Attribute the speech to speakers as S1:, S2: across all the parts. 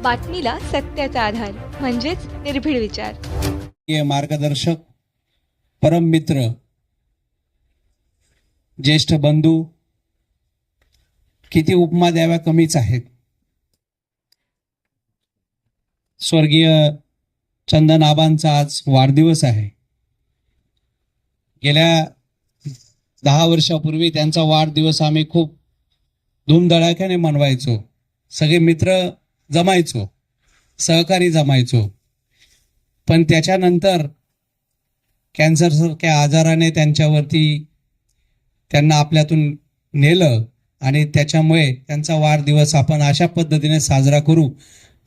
S1: बातमीला सत्याचा आधार म्हणजेच निर्भीड विचार.
S2: मार्गदर्शक परम मित्र ज्येष्ठ बंधू किती उपमा द्याव्या कमीच आहेत. स्वर्गीय चंदन आबांचा आज वाढदिवस आहे. गेल्या दहा वर्षापूर्वी त्यांचा वाढदिवस आम्ही खूप धूमधडाक्याने मनवायचो. सगळे मित्र जमायचो. सहकारी जमायचो. पण त्याच्यानंतर कॅन्सरसारख्या आजाराने त्यांच्यावरती त्यांना आपल्यातून नेलं आणि त्याच्यामुळे त्यांचा वाढदिवस आपण अशा पद्धतीने साजरा करू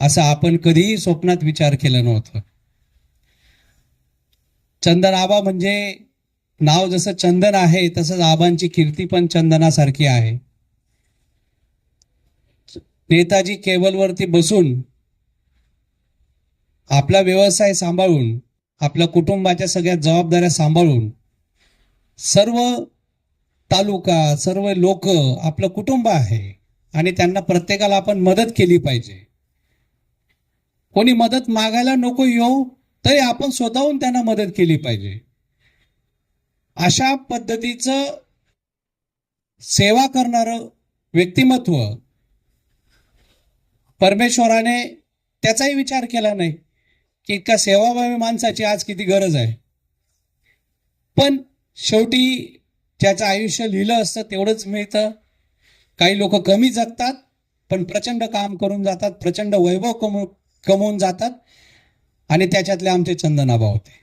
S2: असं आपण कधीही स्वप्नात विचार केला नव्हतं. चंदन आबा म्हणजे नाव जसं चंदन आहे तसंच आबांची कीर्ती पण चंदनासारखी आहे. नेताजी केबलवरती बसून आपला व्यवसाय सांभाळून आपल्या कुटुंबाच्या सगळ्या जबाबदाऱ्या सांभाळून सर्व तालुका सर्व लोक आपलं कुटुंब आहे आणि त्यांना प्रत्येकाला आपण मदत केली पाहिजे. कोणी मदत मागायला नको येऊ तरी आपण स्वतःहून त्यांना मदत केली पाहिजे. अशा पद्धतीचं सेवा करणारं व्यक्तिमत्व परमेश्वराने त्याचाही विचार केला नाही की इतका सेवाभावी माणसाची आज किती गरज आहे. पण शेवटी त्याचं आयुष्य लिहिलं असतं तेवढंच मिळतं. काही लोक कमी जगतात पण प्रचंड काम करून जातात प्रचंड वैभव कमव कमवून जातात आणि त्याच्यातले आमचे चंदनाबा होते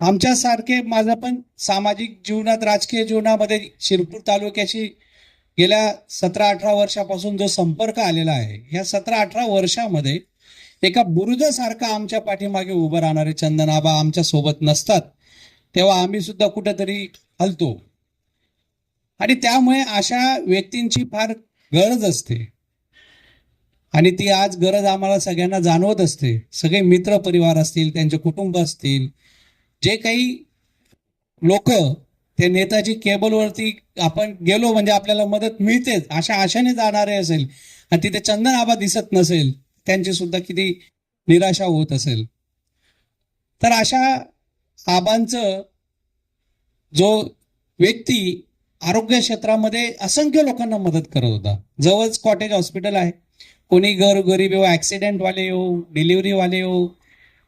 S2: आमच्यासारखे माझं पण सामाजिक जीवनात राजकीय जीवनामध्ये शिरपूर तालुक्याशी गेल्या सतरा अठरा वर्षापासून जो संपर्क आलेला आहे या सतरा अठरा वर्षामध्ये एका बुरुजासारखा आमच्या पाठीमागे उभं राहणारे चंदनाबा आमच्यासोबत नसतात तेव्हा आम्ही सुद्धा कुठेतरी हलतो. आणि त्यामुळे अशा व्यक्तींची फार गरज असते. आणि ती आज गरज आम्हाला सगळ्यांना जाणवत असते. सगळे मित्र परिवार असतील त्यांचे कुटुंब असतील जे काही लोक ते नेताजी केबलवरती आपण गेलो म्हणजे आपल्याला मदत मिळतेच अशा आशाने जाणारे असेल. आणि तिथे चंदन आबा दिसत नसेल त्यांची सुद्धा किती निराशा होत असेल. तर अशा आबांचं जो व्यक्ती आरोग्य क्षेत्रामध्ये असंख्य लोकांना मदत करत होता. जवळच कॉटेज हॉस्पिटल आहे. कोणी घर गरीब येऊ ॲक्सिडेंटवाले येऊ डिलिव्हरीवाले येऊ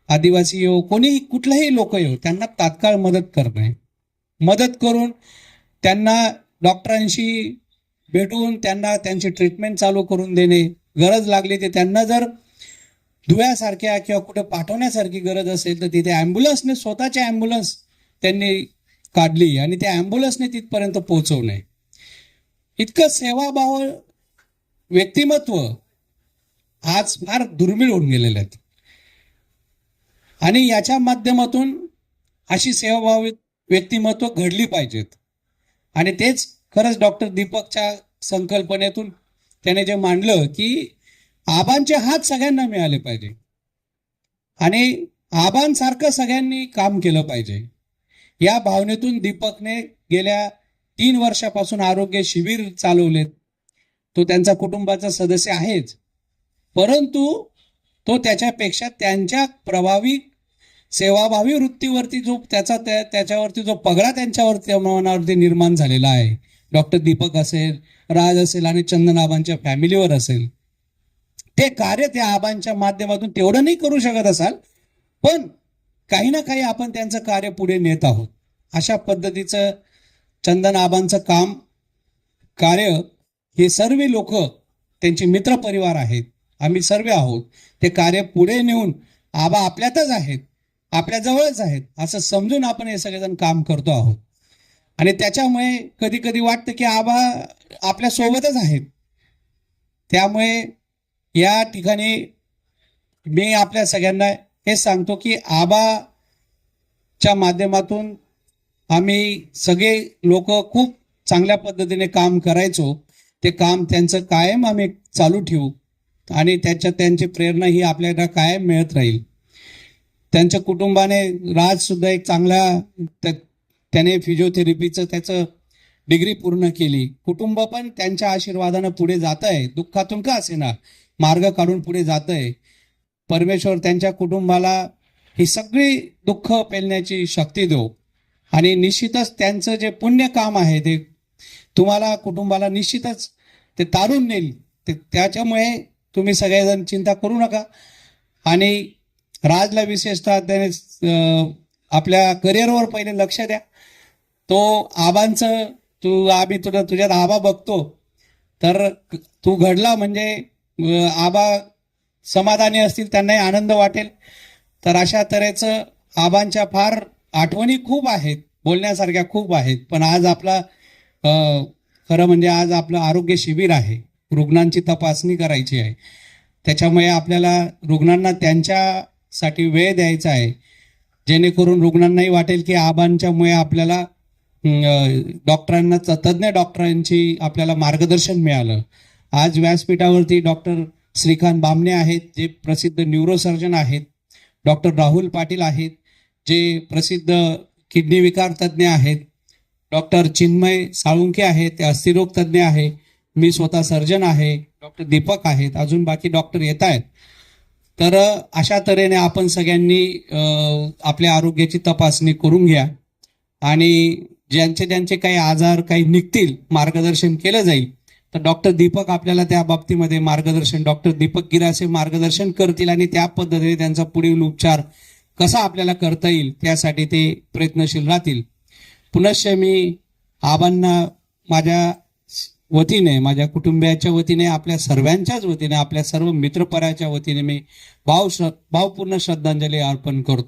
S2: आदिवासी येऊ कोणी कुठलेही लोक येऊ त्यांना तात्काळ मदत करणे. मदत करून त्यांना डॉक्टरांशी भेटून त्यांना त्यांची ट्रीटमेंट चालू करून देणे गरज लागली ते त्यांना जर धुव्यासारख्या किंवा कुठे पाठवण्यासारखी गरज असेल तर तिथे ॲम्ब्युलन्सने स्वतःची ॲम्ब्युलन्स त्यांनी काढली आणि त्या ॲम्ब्युलन्सने तिथपर्यंत पोहोचवणे इतकं सेवाभाव व्यक्तिमत्व आज फार दुर्मिळ होऊन गेलेले आहेत आणि याच्या माध्यमातून अशी सेवाभावी व्यक्तिमत्व घडली पाहिजेत. आणि तेच खरंच डॉक्टर दीपकच्या संकल्पनेतून त्याने जे मांडलं की आबांचे हात सगळ्यांना मिळाले पाहिजे. आणि आबांसारखं सगळ्यांनी काम केलं पाहिजे. या भावनेतून दीपकने गेल्या तीन वर्षापासून आरोग्य शिबिर चालवलेत. तो त्यांचा कुटुंबाचा सदस्य आहेच. परंतु तो त्याच्यापेक्षा त्यांच्या प्रभावी सेवाभावी वृत्तीवरती जो त्याचा त्या त्याच्यावरती जो पगडा त्यांच्यावरती मनावरती निर्माण झालेला आहे. डॉक्टर दीपक असेल राज असेल आणि चंदन आबांच्या फॅमिलीवर असेल. ते कार्य त्या आबांच्या माध्यमातून तेवढं नाही करू शकत असाल पण काही ना काही आपण त्यांचं कार्य पुढे नेत आहोत. अशा पद्धतीचं चंदन आबांचं काम कार्य हे सर्व लोक त्यांचे मित्रपरिवार आहेत. आम्ही सर्व आहोत. ते कार्य पुढे नेऊन आबा आपल्यातच आहेत. आपल्या जवळच आहेत. असं समजून आपण हे सगळेजण काम करतो आहोत. आणि त्याच्यामुळे कधी कधी वाटतं की आबा आपल्या सोबतच आहेत. त्यामुळे या ठिकाणी मी आपल्या सगळ्यांना हे सांगतो की आबाच्या माध्यमातून आम्ही सगळे लोक खूप चांगल्या पद्धतीने काम करायचो. ते काम त्यांचं कायम आम्ही चालू ठेवू. आणि त्याच्या त्यांची प्रेरणा ही आपल्याला कायम मिळत राहील. त्यांच्या कुटुंबाने राज सुद्धा एक चांगला त्या- त्याने फिजिओथेरपीचं त्याचं डिग्री पूर्ण केली. कुटुंब पण त्यांच्या आशीर्वादानं पुढे जात आहे. दुःखातून का असेना? मार्ग काढून पुढे जात आहे. परमेश्वर त्यांच्या कुटुंबाला ही सगळी दुःख पेलण्याची शक्ती देऊ आणि निश्चितच त्यांचं जे पुण्य काम आहे ते तुम्हाला कुटुंबाला निश्चितच ते तारून नेईल. ते त्याच्यामुळे तुम्ही सगळेजण चिंता करू नका. आणि राजला विशेषतः त्याने आपल्या करिअरवर पहिले लक्ष द्या. तो आबांचं तू आम्ही तुला तुझ्यात आबा बघतो. तर तू घडला म्हणजे आबा समाधानी असतील त्यांनाही आनंद वाटेल. तर अशा तऱ्हेचं आबांच्या फार आठवणी खूप आहेत बोलण्यासारख्या खूप आहेत. पण आज आपला खरं म्हणजे आज आपलं आरोग्य शिबिर आहे. रुग्णांची तपासणी करायची आहे. त्याच्यामुळे आपल्याला रुग्णांना त्यांच्या साठी वेळ द्यायचा आहे. जेणेकरून रुग्णांनाही वाटेल की आबांच्यामुळे आपल्याला डॉक्टरांना तज्ज्ञ डॉक्टरांची आपल्याला मार्गदर्शन मिळालं. आज व्यासपीठावरती डॉक्टर श्रीकांत बामणे आहेत जे प्रसिद्ध न्यूरोसर्जन आहेत. डॉक्टर राहुल पाटील आहेत जे प्रसिद्ध किडनी विकार तज्ज्ञ आहेत. डॉक्टर चिन्मय साळुंके आहेत ते अस्थिरोग तज्ज्ञ आहे. मी स्वतः सर्जन आहे. डॉक्टर दीपक आहेत. अजून बाकी डॉक्टर येत आहेत. तर अशा तऱ्हेने आपण सगळ्यांनी आपल्या आरोग्याची तपासणी करून घ्या. आणि ज्यांचे ज्यांचे काही आजार काही निघतील मार्गदर्शन केलं जाईल तर डॉक्टर दीपक आपल्याला त्या बाबतीमध्ये मार्गदर्शन डॉक्टर दीपक गिरासे मार्गदर्शन करतील आणि त्या पद्धतीने त्यांचा पुढील उपचार कसा आपल्याला करता येईल त्यासाठी ते प्रयत्नशील राहतील. पुनश्च मी आबांना माझ्या वतीने माझ्या कुटुंबियाच्या वतीने आपल्या सर्वांच्याच वतीने आपल्या सर्व मित्रपराच्या वतीने मी भाव श्र भावपूर्ण श्रद्धांजली अर्पण करतो.